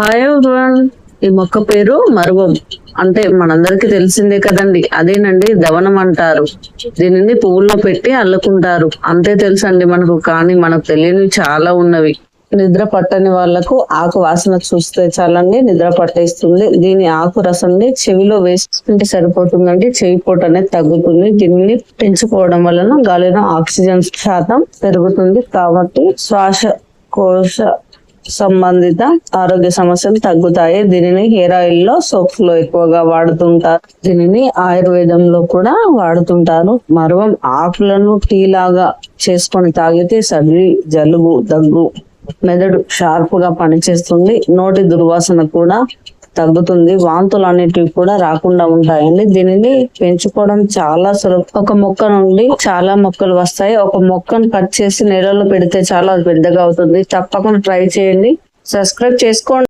Hi ఈ మొక్క పేరు మరువం. అంటే మనందరికి తెలిసిందే కదండి. అదేనండి దవనం అంటారు. దీనిని పువ్వుల్లో పెట్టి అల్లుకుంటారు. అంతే తెలుసండి మనకు. కానీ మనకు తెలియనివి చాలా ఉన్నవి. నిద్ర పట్టని వాళ్ళకు ఆకు వాసన చూస్తే చాలండి నిద్ర పట్టేస్తుంది. దీని ఆకు రసాన్ని చెవిలో వేసుకుంటే సరిపోతుందండి. చెవి పోటు అనేది తగ్గుతుంది. దీనిని పెంచుకోవడం వలన గాలిలో ఆక్సిజన్ శాతం పెరుగుతుంది. కాబట్టి శ్వాస కోశ సంబంధిత ఆరోగ్య సమస్యలు తగ్గుతాయి. దీనిని హెయిర్ ఆయిల్లో సోప్స్లో ఎక్కువగా వాడుతుంటారు. దీనిని ఆయుర్వేదంలో కూడా వాడుతుంటారు. మరవం ఆకులను టీ లాగా చేసుకొని తాగితే సర్ది జలుబు దగ్గు మెదడు షార్ప్గా పనిచేస్తుంది. నోటి దుర్వాసన కూడా తగ్గుతుంది. వాంతులు అనేటివి కూడా రాకుండా ఉంటాయండి. దీనిని పెంచుకోవడం చాలా సులభం. ఒక మొక్క నుండి చాలా మొక్కలు వస్తాయి. ఒక మొక్కను కట్ చేసి నీళ్ళలో పెడితే చాలా పెద్దగా అవుతుంది. తప్పకుండా ట్రై చేయండి. సబ్స్క్రైబ్ చేసుకోండి.